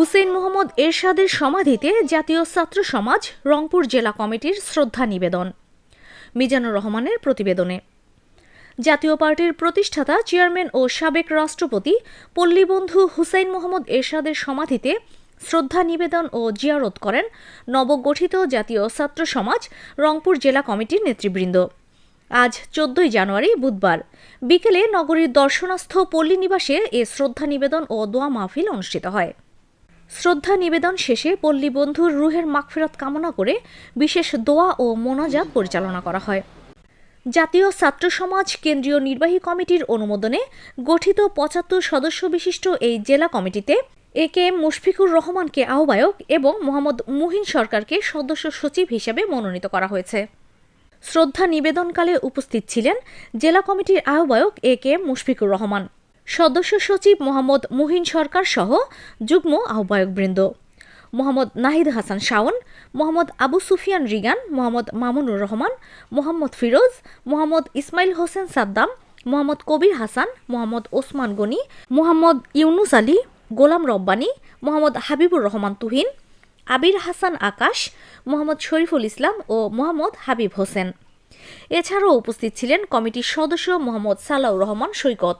হুসেইন মোহাম্মদ এরশাদের সমাধিতে জাতীয় ছাত্র সমাজ রংপুর জেলা কমিটির শ্রদ্ধা নিবেদন। মিজানুর রহমানের প্রতিবেদনে। জাতীয় পার্টির প্রতিষ্ঠাতা, চেয়ারম্যান ও সাবেক রাষ্ট্রপতি পল্লীবন্ধু হুসাইন মোহাম্মদ এরশাদের সমাধিতে শ্রদ্ধা নিবেদন ও জিয়ারত করেন নবগঠিত জাতীয় ছাত্র সমাজ রংপুর জেলা কমিটির নেতৃবৃন্দ। আজ চোদ্দই জানুয়ারি বুধবার, বিকেলে নগরীর দর্শনাস্থ পল্লী নিবাসে এ শ্রদ্ধা নিবেদন ও দোয়া মাহফিল অনুষ্ঠিত হয়। শ্রদ্ধা নিবেদন শেষে পল্লী বন্ধুর রুহের মাগফিরত কামনা করে বিশেষ দোয়া ও মোনাজাত পরিচালনা করা হয়। জাতীয় ছাত্র সমাজ কেন্দ্রীয় নির্বাহী কমিটির অনুমোদনে গঠিত পঁচাত্তর সদস্য বিশিষ্ট এই জেলা কমিটিতে এ কে এম মুশফিকুর রহমানকে আহ্বায়ক এবং মোহাম্মদ মুহিন সরকারকে সদস্য সচিব হিসেবে মনোনীত করা হয়েছে। শ্রদ্ধা নিবেদনকালে উপস্থিত ছিলেন জেলা কমিটির আহ্বায়ক A K M Mushfiqur Rahman. সদস্য সচিব মোহাম্মদ মুহিন সরকার সহ যুগ্ম আহ্বায়কবৃন্দ। মোহাম্মদ নাহিদ হাসান শাওন, মোহাম্মদ আবু সুফিয়ান রিগান, মোহাম্মদ মামুনুর রহমান, মোহাম্মদ ফিরোজ, মোহাম্মদ ইসমাইল হোসেন সাদ্দাম, মোহাম্মদ কবির হাসান, মোহাম্মদ ওসমান গনি, মোহাম্মদ ইউনুস আলী, গোলাম রব্বানী, মোহাম্মদ হাবিবুর রহমান তুহিন, আবির হাসান আকাশ, মোহাম্মদ শরীফুল ইসলাম ও মোহাম্মদ হাবিব হোসেন। এছাড়াও উপস্থিত ছিলেন কমিটির সদস্য মোহাম্মদ সালাউর রহমান সৈকত।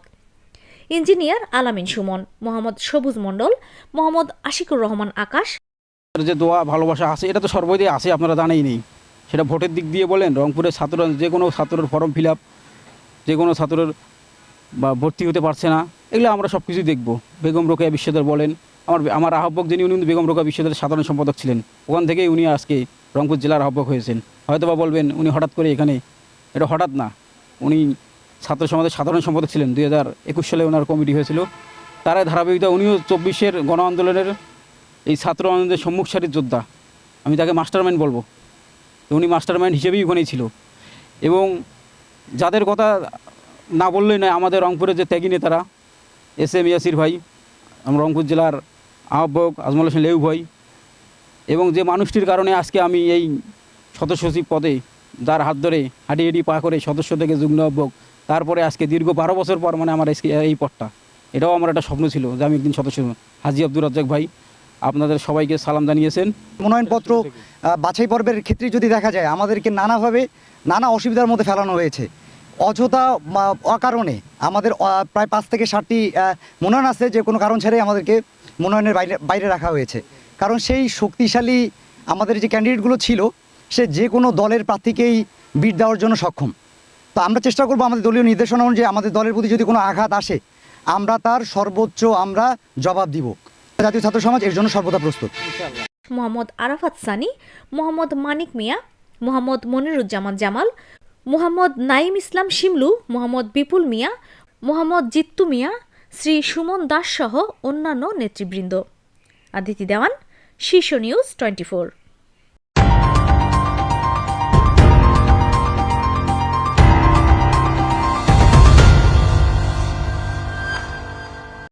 ইঞ্জিনিয়ার আলামিন সুমন, মোহাম্মদ সবুজ মণ্ডল, মোহাম্মদ আশিকুর রহমান আকাশ। যে দোয়া, ভালোবাসা আছে, এটা তো সর্বদাই আছে, আপনারা জানেই নেই। সেটা ভোটের দিক দিয়ে বলেন, রংপুরের ছাত্র যে কোনো ছাত্রের ফর্ম ফিল আপ, যে কোনো ছাত্রের বা ভর্তি হতে পারছে না, এগুলো আমরা সব কিছুই দেখব। বেগম রোকেয়া বিশ্বদের বলেন, আমার আমার আহ্বক যিনি, উনি বেগম রোকেয়া বিশ্বদের সাধারণ সম্পাদক ছিলেন। ওখান থেকেই উনি আজকে রংপুর জেলার আহ্বক হয়েছেন। হয়তো বা বলবেন, উনি হঠাৎ করে এখানে, এটা হঠাৎ না, উনি ছাত্র সমাজের সাধারণ সম্পাদক ছিলেন। দুই হাজার একুশ সালে ওনার কমিটি হয়েছিল। তারাই ধারাবাহিকতা উনিও চব্বিশের গণ আন্দোলনের এই ছাত্র আনন্দের সম্মুখ সারির যোদ্ধা। আমি তাকে মাস্টার মাইন্ড বলব। উনি মাস্টার মাইন্ড হিসেবেই ওখানেই ছিল। এবং যাদের কথা না বললেই নয়, আমাদের রংপুরের যে ত্যাগী নেতারা, এস এম ইয়াসির ভাই আমার রংপুর জেলার আহ্বায়ক আজমল হোসেন লেউ ভাই, এবং যে মানুষটির কারণে আজকে আমি এই সদস্য সচিব পদে, যার হাত ধরে হাঁটি হাঁটি পা করে সদস্য থেকে যুগ্ম আহ্বায়ক তারপরে আজকে দীর্ঘ বারো বছর পর মানে আমার এই পদটা এটাও আমার একটা স্বপ্ন ছিল যে আমি একদিন সদস্য। হাজি আব্দুর রাজ্জাক ভাই, আপনাদের সবাইকে সালাম জানিয়েছেন। মনোনয়নপত্র বাছাই পর্বের ক্ষেত্রে যদি দেখা যায়, আমাদেরকে নানাভাবে নানা অসুবিধার মধ্যে ফেলানো হয়েছে। অযথা অকারণে আমাদের প্রায় পাঁচ থেকে ষাটটি মনোনয়ন আছে যে কোনো কারণ ছাড়াই আমাদেরকে মনোনয়নের বাইরে বাইরে রাখা হয়েছে। কারণ সেই শক্তিশালী আমাদের যে ক্যান্ডিডেটগুলো ছিল, সে যে কোনো দলের প্রার্থীকেই বিট দেওয়ার জন্য সক্ষম। তো আমরা চেষ্টা করব আমাদের দলীয় নির্দেশনা অনুযায়ী আমাদের দলের প্রতি যদি কোনো আঘাত আসে, আমরা তার সর্বোচ্চ আমরা জবাব দিব। জাতীয় ছাত্র সমাজ এর জন্য সর্বদা প্রস্তুত। মোহাম্মদ আরাফাত সানি, মোহাম্মদ মানিক মিয়া, মোহাম্মদ মনিরুজ্জামান জামাল, মোহাম্মদ নাইম ইসলাম শিমলু, মোহাম্মদ বিপুল মিয়া, মোহাম্মদ জিত্তু মিয়া, শ্রী সুমন দাস সহ অন্যান্য নেতৃবৃন্দ। আদিতি দেওয়ান, শীর্ষ নিউজ টোয়েন্টি